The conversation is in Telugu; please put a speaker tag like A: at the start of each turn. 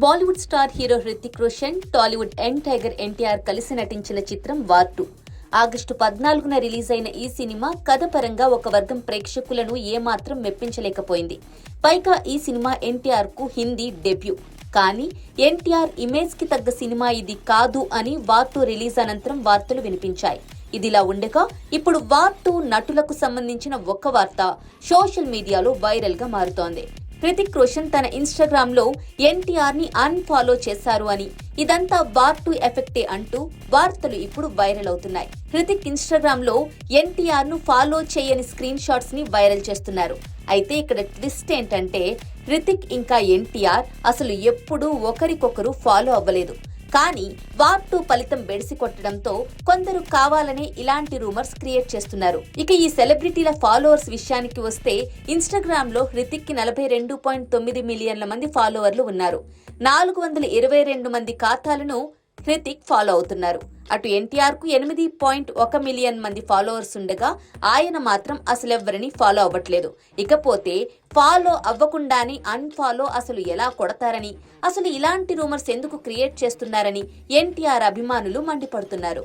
A: Bollywood star hero Hrithik Roshan Tollywood ఎన్ టైగర్ ఎన్టీఆర్ కలిసి నటించిన చిత్రం వార్ టూ ఆగస్టు పద్నాలుగున రిలీజ్ అయిన ఈ సినిమా కథ పరంగా ఒక వర్గం ప్రేక్షకులను ఏమాత్రం మెప్పించలేకపోయింది. పైగా ఈ సినిమా ఎన్టీఆర్కు హిందీ డెబ్యూ. కానీ ఎన్టీఆర్ ఇమేజ్కి తగ్గ సినిమా ఇది కాదు అని వార్ టూ రిలీజ్ అనంతరం వార్తలు వినిపించాయి. ఇదిలా ఉండగా ఇప్పుడు వార్ టూ నటులకు సంబంధించిన ఒక వార్త సోషల్ మీడియాలో వైరల్గా మారుతోంది. హృతిక్ రోషన్ తన ఇన్స్టాగ్రామ్లో ఎన్టీఆర్ని అన్ఫాలో చేశారు అని. ఇదంతా వార్ టు ఎఫెక్టే అంటూ వార్తలు ఇప్పుడు వైరల్ అవుతున్నాయి. హృతిక్ ఇన్స్టాగ్రామ్లో ఎన్టీఆర్ను ఫాలో చేయని స్క్రీన్ షాట్స్ని వైరల్ చేస్తున్నారు. అయితే ఇక్కడ ట్విస్ట్ ఏంటంటే హృతిక్ ఇంకా ఎన్టీఆర్ అసలు ఎప్పుడూ ఒకరికొకరు ఫాలో అవ్వలేదు. కానీ వార్ టూ ఫలితం బెడిసి కొట్టడంతో కొందరు కావాలనే ఇలాంటి రూమర్స్ క్రియేట్ చేస్తున్నారు. ఇక ఈ సెలబ్రిటీల ఫాలోవర్స్ విషయానికి వస్తే ఇన్స్టాగ్రామ్లో హృతిక్కి నలభై రెండు పాయింట్ తొమ్మిది మిలియన్ల మంది ఫాలోవర్లు ఉన్నారు. నాలుగు వందల ఇరవై రెండు మంది ఖాతాలను హృతిక్ ఫాలో అవుతున్నారు. అటు ఎన్టీఆర్కు ఎనిమిది పాయింట్ ఒక మిలియన్ మంది ఫాలోవర్స్ ఉండగా ఆయన మాత్రం అసలెవ్వరిని ఫాలో అవ్వట్లేదు. ఇకపోతే ఫాలో అవ్వకుండానే అన్ఫాలో అసలు ఎలా కొడతారని అసలు ఇలాంటి రూమర్స్ ఎందుకు క్రియేట్ చేస్తున్నారని ఎన్టీఆర్ అభిమానులు మండిపడుతున్నారు.